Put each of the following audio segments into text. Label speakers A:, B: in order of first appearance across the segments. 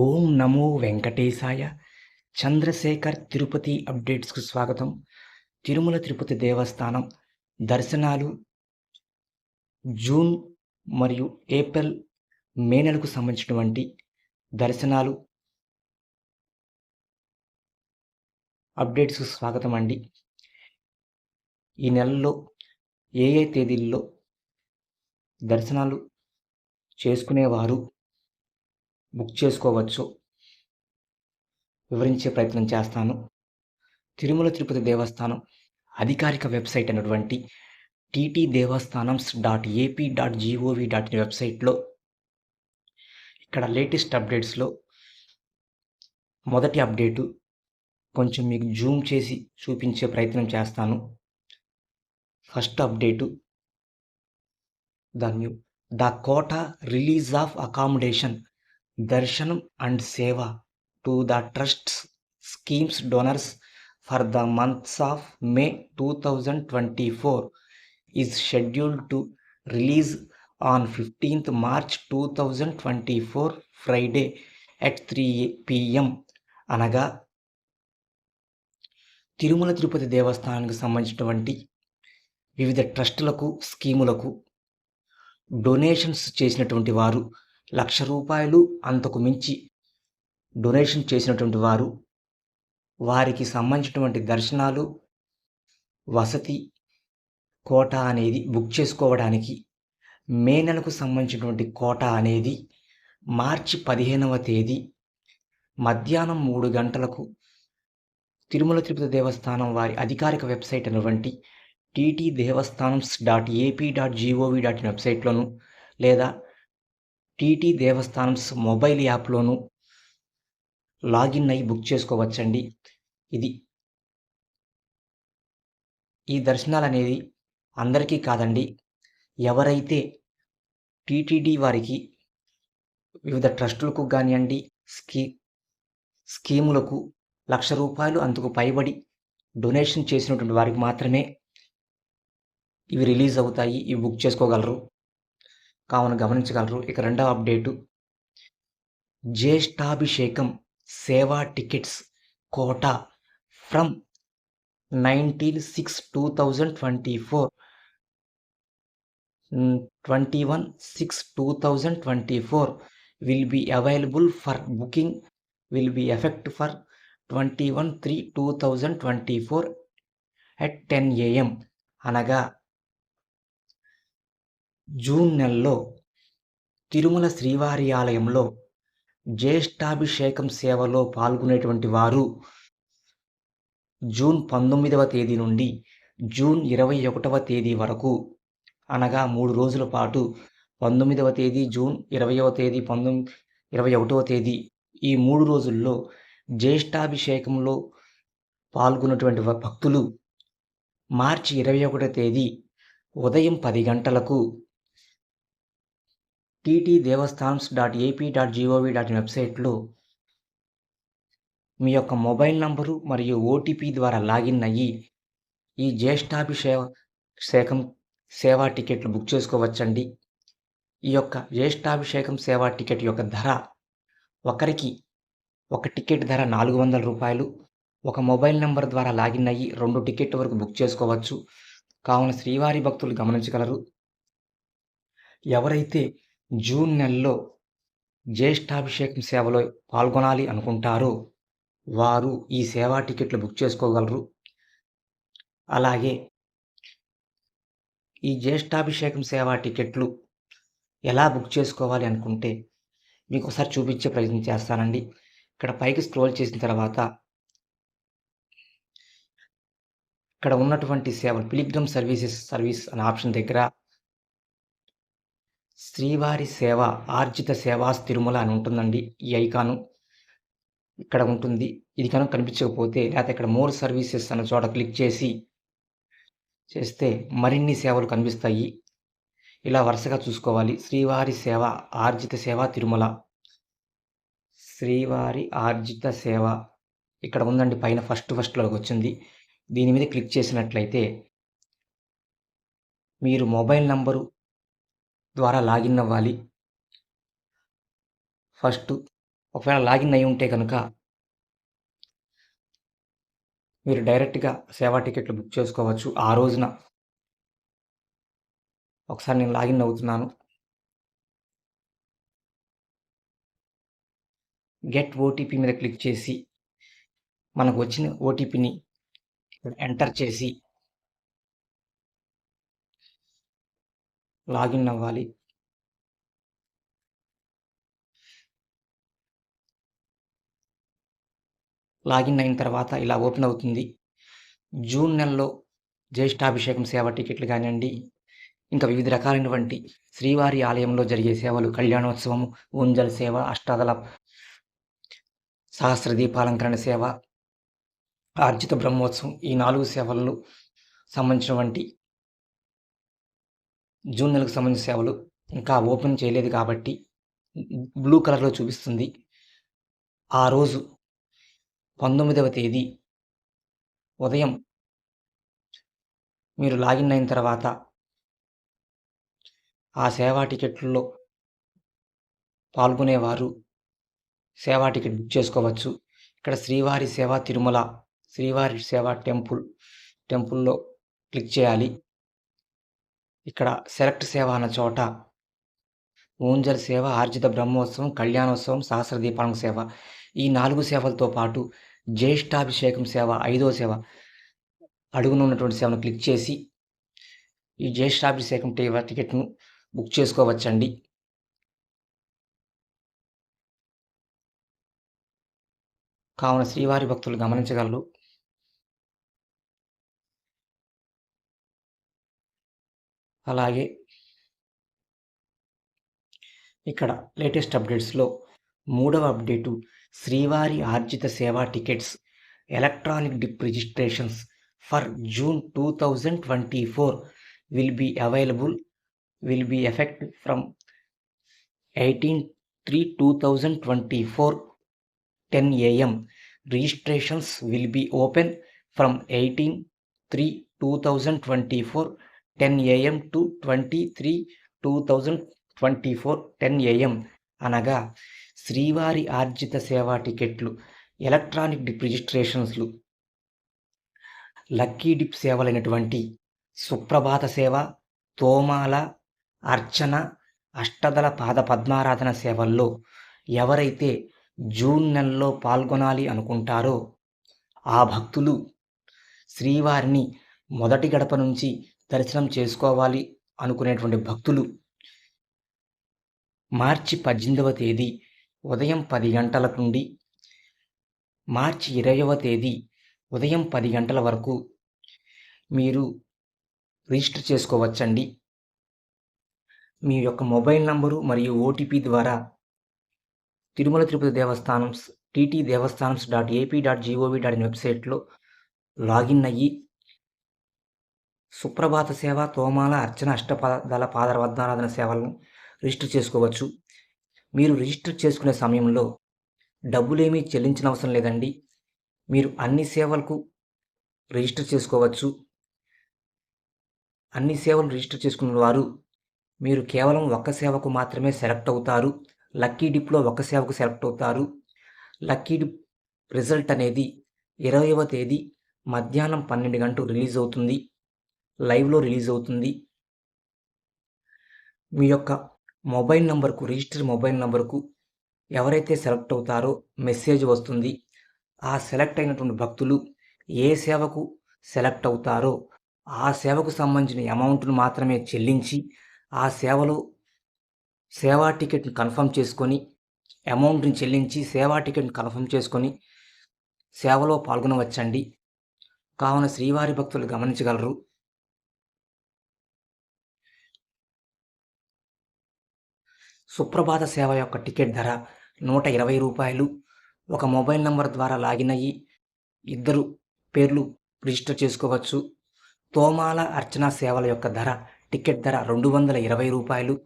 A: ఓం నమో వెంకటేశాయ. చంద్రశేఖర్ తిరుపతి అప్డేట్స్కు స్వాగతం. తిరుమల తిరుపతి దేవస్థానం దర్శనాలు జూన్ మరియు ఏప్రిల్ మే నెలకు సంబంధించినటువంటి దర్శనాలు అప్డేట్స్కు స్వాగతం అండి. ఈ నెలలో ఏ ఏ తేదీల్లో దర్శనాలు చేసుకునేవారు? బుక్ చేసుకోవచ్చు. వివరించే ప్రయత్నం చేస్తాను. తిరుమల తిరుపతి దేవస్థానం అధికారిక వెబ్సైట్ అయినటువంటి TT Devasthanams dot AP dot gov dot in వెబ్సైట్లో ఇక్కడ లేటెస్ట్ అప్డేట్స్లో మొదటి అప్డేటు కొంచెం మీకు జూమ్ చేసి చూపించే ప్రయత్నం చేస్తాను. ఫస్ట్ అప్డేటు దాన్ని the quota release of accommodation దర్శనం and seva to the trusts schemes donors for the months of May two thousand twenty four is scheduled to release on fifteenth March two thousand twenty four Friday at three PM. అనగా తిరుమల తిరుపతి దేవస్థానానికి సంబంధించినటువంటి వివిధ ట్రస్టులకు స్కీములకు donations చేసినటువంటి వారు లక్ష రూపాయలు అంతకు మించి donation చేసినటువంటి వారు వారికి సంబంధించినటువంటి దర్శనాలు వసతి కోట అనేది బుక్ చేసుకోవడానికి మే నెలకు సంబంధించినటువంటి కోట అనేది మార్చి పదిహేనవ తేదీ మధ్యాహ్నం మూడు గంటలకు తిరుమల తిరుపతి దేవస్థానం వారి అధికారిక వెబ్సైట్ అయినటువంటి TT Devasthanam dot AP dot gov dot in వెబ్సైట్లోను లేదా టీటీ దేవస్థానమ్స్ మొబైల్ యాప్లోనూ లాగిన్ అయ్యి బుక్ చేసుకోవచ్చండి. ఇది ఈ దర్శనాలు అనేది అందరికీ కాదండి. ఎవరైతే టీటీడీ వారికి వివిధ ట్రస్టులకు కానివ్వండి స్కీ స్కీములకు లక్ష రూపాయలు అందుకు పైబడి డొనేషన్ చేసినటువంటి వారికి మాత్రమే ఇవి రిలీజ్ అవుతాయి ఇవి బుక్ చేసుకోగలరు. కావున గమనించగలరు. ఇక రెండవ అప్డేటు. జ్యేష్ఠాభిషేకం సేవా tickets quota from nineteen six two thousand twenty four. Twenty one six two thousand twenty four. Will be available for booking. Will be effect for twenty one three two thousand twenty four at ten AM అనగా June నెలలో తిరుమల శ్రీవారి ఆలయంలో జ్యేష్ఠాభిషేకం సేవలో పాల్గొనేటువంటి వారు June పంతొమ్మిదవ తేదీ నుండి June ఇరవై ఒకటవ తేదీ వరకు అనగా మూడు రోజుల పాటు పంతొమ్మిదవ తేదీ జూన్ ఇరవయవ తేదీ పంతొమ్మిది ఇరవై ఒకటవ తేదీ ఈ మూడు రోజుల్లో జ్యేష్ఠాభిషేకంలో పాల్గొన్నటువంటి భక్తులు మార్చి ఇరవై ఒకటో తేదీ ఉదయం పది గంటలకు TT Devasthanams dot AP dot gov dot in వెబ్సైట్లో మీ యొక్క మొబైల్ నంబరు మరియు ఓటీపీ ద్వారా లాగిన్ అయ్యి ఈ జ్యేష్ఠాభిషేకం సేవా టికెట్లు బుక్ చేసుకోవచ్చండి. ఈ యొక్క జ్యేష్ఠాభిషేకం సేవా టికెట్ యొక్క ధర ఒకరికి ఒక టికెట్ ధర నాలుగు వందల రూపాయలు. ఒక మొబైల్ నెంబర్ ద్వారా లాగిన్ అయ్యి రెండు టికెట్ వరకు బుక్ చేసుకోవచ్చు. కావున శ్రీవారి భక్తులు గమనించగలరు. ఎవరైతే జూన్ నెలలో జ్యేష్ఠాభిషేకం సేవలో పాల్గొనాలి అనుకుంటారో. వారు ఈ సేవా టికెట్లు బుక్ చేసుకోగలరు. అలాగే ఈ జ్యేష్ఠాభిషేకం సేవా టికెట్లు ఎలా బుక్ చేసుకోవాలి అనుకుంటే మీకు ఒకసారి చూపించే ప్రయత్నం చేస్తానండి. ఇక్కడ పైకి స్క్రోల్ చేసిన తర్వాత ఇక్కడ ఉన్నటువంటి సేవలు పిలిగ్రమ్ సర్వీసెస్ సర్వీస్ అనే ఆప్షన్ దగ్గర శ్రీవారి సేవ ఆర్జిత సేవా తిరుమల అని ఉంటుందండి ఈ ఐకాను. ఇక్కడ ఉంటుంది. ఇది కనుక కనిపించకపోతే లేకపోతే ఇక్కడ మోర్ సర్వీసెస్ అన్న చోట క్లిక్ చేసి చేస్తే మరిన్ని సేవలు కనిపిస్తాయి. ఇలా వరుసగా చూసుకోవాలి. శ్రీవారి సేవ ఆర్జిత సేవ తిరుమల. శ్రీవారి ఆర్జిత సేవ. ఇక్కడ ఉందండి పైన ఫస్ట్ ఫస్ట్లోకి వచ్చింది. దీని మీద క్లిక్ చేసినట్లయితే మీరు మొబైల్ నంబరు ద్వారా లాగిన్ అవ్వాలి ఫస్ట్ ఒకవేళ లాగిన్ అయి ఉంటే కనుక మీరు డైరెక్ట్‌గా సేవా టికెట్లు బుక్ చేసుకోవచ్చు. ఆ రోజున ఒకసారి నేను లాగిన్ అవుతున్నాను. గెట్ ఓటీపీ మీద క్లిక్ చేసి మనకు వచ్చిన ఓటీపీని ఎంటర్ చేసి లాగిన్ అవ్వాలి. లాగిన్ అయిన తర్వాత ఇలా ఓపెన్ అవుతుంది. జూన్ నెలలో జ్యేష్ఠాభిషేకం సేవ టికెట్లు కానివ్వండి ఇంకా వివిధ రకాలైనటువంటి శ్రీవారి ఆలయంలో జరిగే సేవలు, కళ్యాణోత్సవము, ఊంజల్ సేవ, అష్టాదళ సహస్ర దీపాలంకరణ సేవ, ఆర్జిత బ్రహ్మోత్సవం ఈ 4 సేవలలో సంబంధించినటువంటి జూన్ నెలకు సంబంధించిన సేవలు ఇంకా ఓపెన్ చేయలేదు కాబట్టి బ్లూ కలర్‌లో చూపిస్తుంది. ఆ రోజు 19వ తేదీ ఉదయం మీరు లాగిన్ అయిన తర్వాత ఆ సేవా టికెట్లలో పాల్గొనేవారు సేవా టికెట్ బుక్ చేసుకోవచ్చు. ఇక్కడ శ్రీవారి సేవ తిరుమల, శ్రీవారి సేవా టెంపుల్, టెంపుల్‌లో క్లిక్ చేయాలి. ఇక్కడ సెలెక్ట్ సేవ అన్న చోట ఊంజల్ సేవ, ఆర్జిత బ్రహ్మోత్సవం, కళ్యాణోత్సవం, సహస్ర దీపాలంకరణ సేవ ఈ నాలుగు సేవలతో పాటు జ్యేష్ఠాభిషేకం సేవ ఐదో సేవ అడుగున ఉన్నటువంటి సేవను క్లిక్ చేసి ఈ జ్యేష్ఠాభిషేకం టికెట్‌ను బుక్ చేసుకోవచ్చండి. కావున శ్రీవారి భక్తులు గమనించగలరు. అలాగే ఇక్కడ లేటెస్ట్ అప్డేట్స్లో మూడవ అప్డేటు శ్రీవారి ఆర్జిత సేవా tickets electronic dip registrations for June two thousand twenty four will be available will be effect from eighteen three two thousand twenty four ten AM. Registrations will be open from eighteen three two thousand twenty four ten AM to twenty three two thousand twenty four ten AM. అనగా శ్రీవారి ఆర్జిత సేవా టికెట్లు electronic dip రిజిస్ట్రేషన్స్‌లు lucky dip సేవలైనటువంటి సుప్రభాత సేవ, తోమాల, అర్చన, అష్టదల పాద పద్మారాధన సేవల్లో ఎవరైతే జూన్ నెలలో పాల్గొనాలి అనుకుంటారో ఆ భక్తులు శ్రీవారిని మొదటి గడప నుంచి దర్శనం చేసుకోవాలి అనుకునేటువంటి భక్తులు మార్చి 18వ తేదీ ఉదయం పది గంటల నుండి మార్చి 20వ తేదీ ఉదయం పది గంటల వరకు మీరు రిజిస్టర్ చేసుకోవచ్చండి. మీ యొక్క మొబైల్ నంబరు మరియు ఓటీపీ ద్వారా తిరుమల తిరుపతి దేవస్థానం TT Devasthanams dot AP dot gov dot in వెబ్‌సైట్‌లో లాగిన్ అయ్యి సుప్రభాత సేవ, తోమాల, అర్చన, అష్టదళ పాద సేవలను రిజిస్టర్ చేసుకోవచ్చు. మీరు రిజిస్టర్ చేసుకునే సమయంలో డబ్బులేమీ చెల్లించనవసరం లేదండి. మీరు అన్ని సేవలకు రిజిస్టర్ చేసుకోవచ్చు. అన్ని సేవలు రిజిస్టర్ చేసుకున్న వారు మీరు కేవలం ఒక్క సేవకు మాత్రమే సెలెక్ట్ అవుతారు. లక్కీ డిప్‌లో ఒక సేవకు సెలెక్ట్ అవుతారు. లక్కీ డిప్ రిజల్ట్ అనేది 20వ తేదీ మధ్యాహ్నం పన్నెండు గంటలు రిలీజ్ అవుతుంది. లైవ్‌లో రిలీజ్ అవుతుంది. మీ యొక్క మొబైల్ నంబర్‌కు రిజిస్టర్ మొబైల్ నంబర్‌కు ఎవరైతే సెలెక్ట్ అవుతారో మెసేజ్ వస్తుంది. ఆ సెలెక్ట్ అయినటువంటి భక్తులు ఏ సేవకు సెలెక్ట్ అవుతారో ఆ సేవకు సంబంధించిన అమౌంట్‌ను మాత్రమే చెల్లించి ఆ సేవలో సేవా టికెట్‌ని కన్ఫర్మ్ చేసుకొని అమౌంట్‌ని చెల్లించి సేవా టికెట్‌ని కన్ఫర్మ్ చేసుకొని సేవలో పాల్గొనవచ్చండి. కావున శ్రీవారి భక్తులు గమనించగలరు. సుప్రభాత సేవ యొక్క టికెట్ ధర నూట ఇరవై రూపాయలు. ఒక మొబైల్ నంబర్ ద్వారా లాగిన్ అయ్యి ఇద్దరు పేర్లు రిజిస్టర్ చేసుకోవచ్చు. తోమాల, అర్చన సేవల యొక్క ధర టికెట్ ధర రెండు వందల ఇరవై రూపాయలు.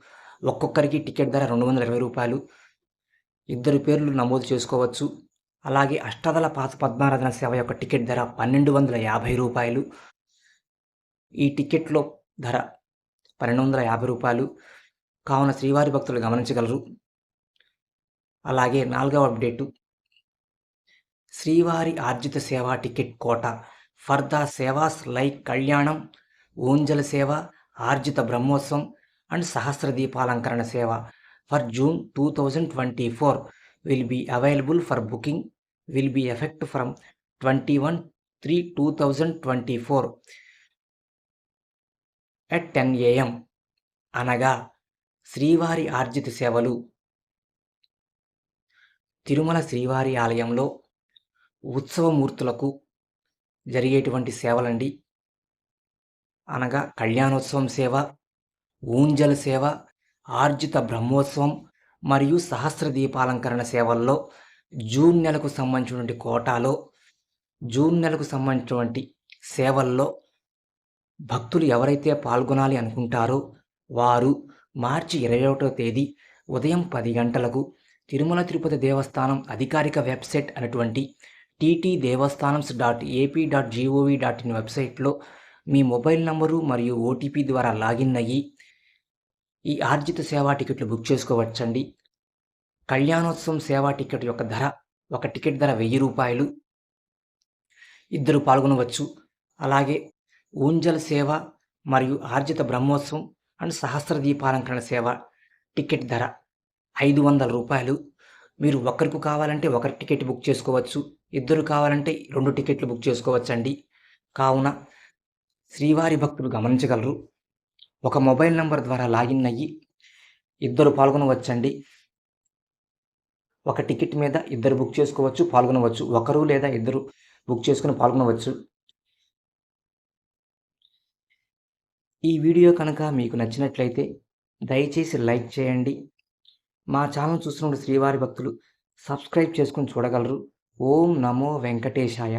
A: ఒక్కొక్కరికి టికెట్ ధర రెండు వందల ఇరవై రూపాయలు. ఇద్దరు పేర్లు నమోదు చేసుకోవచ్చు. అలాగే అష్టదల పాత పద్మారాధన సేవ యొక్క టికెట్ ధర పన్నెండు వందల యాభై రూపాయలు. ఈ టికెట్‌లో ధర పన్నెండు వందల యాభై రూపాయలు. కావున శ్రీవారి భక్తులు గమనించగలరు. అలాగే నాలుగవ అప్డేటు. శ్రీవారి ఆర్జిత సేవా ticket quota. For the sevas like కళ్యాణం ఊంజల సేవ ఆర్జిత బ్రహ్మోత్సవం అండ్ సహస్ర దీపాలంకరణ సేవ. For June two thousand twenty four will be available for booking. Will be effect from twenty one three two thousand twenty four at ten AM అనగా శ్రీవారి ఆర్జిత సేవలు. తిరుమల శ్రీవారి ఆలయంలో ఉత్సవమూర్తులకు జరిగేటువంటి సేవలండి. అనగా కళ్యాణోత్సవం సేవ ఊంజల సేవ ఆర్జిత బ్రహ్మోత్సవం మరియు సహస్ర దీపాలంకరణ సేవల్లో జూన్ నెలకు సంబంధించినటువంటి కోటాలో జూన్ నెలకు సంబంధించినటువంటి సేవల్లో భక్తులు ఎవరైతే పాల్గొనాలి అనుకుంటారో వారు మార్చి ఇరవై ఒకటో తేదీ ఉదయం పది గంటలకు తిరుమల తిరుపతి దేవస్థానం అధికారిక వెబ్సైట్ అనేటువంటి TT Devasthanams dot AP dot gov dot in వెబ్సైట్లో మీ మొబైల్ నంబరు మరియు ఓటీపీ ద్వారా లాగిన్ అయ్యి ఈ ఆర్జిత సేవా టికెట్లు బుక్ చేసుకోవచ్చండి. కళ్యాణోత్సవం సేవా టికెట్ యొక్క ధర ఒక టికెట్ ధర వెయ్యి రూపాయలు. ఇద్దరు పాల్గొనవచ్చు. అలాగే ఊంజల్ సేవ మరియు ఆర్జిత బ్రహ్మోత్సవం అండ్ సహస్ర దీపాలంకరణ సేవ టికెట్ ధర ఐదు వందల రూపాయలు. మీరు ఒకరికి కావాలంటే ఒకరి టికెట్ బుక్ చేసుకోవచ్చు. ఇద్దరు కావాలంటే రెండు టికెట్లు బుక్ చేసుకోవచ్చండి. కావున శ్రీవారి భక్తులు గమనించగలరు. ఒక మొబైల్ నంబర్ ద్వారా లాగిన్ అయ్యి ఇద్దరు పాల్గొనవచ్చండి. ఒక టికెట్ మీద ఇద్దరు బుక్ చేసుకోవచ్చు పాల్గొనవచ్చు. ఒకరు లేదా ఇద్దరు బుక్ చేసుకుని పాల్గొనవచ్చు. ఈ వీడియో కనుక మీకు నచ్చినట్లయితే దయచేసి లైక్ చేయండి. మా ఛానల్ చూస్తున్న శ్రీవారి భక్తులు సబ్స్క్రైబ్ చేసుకుని చూడగలరు. ఓం నమో వెంకటేశాయ.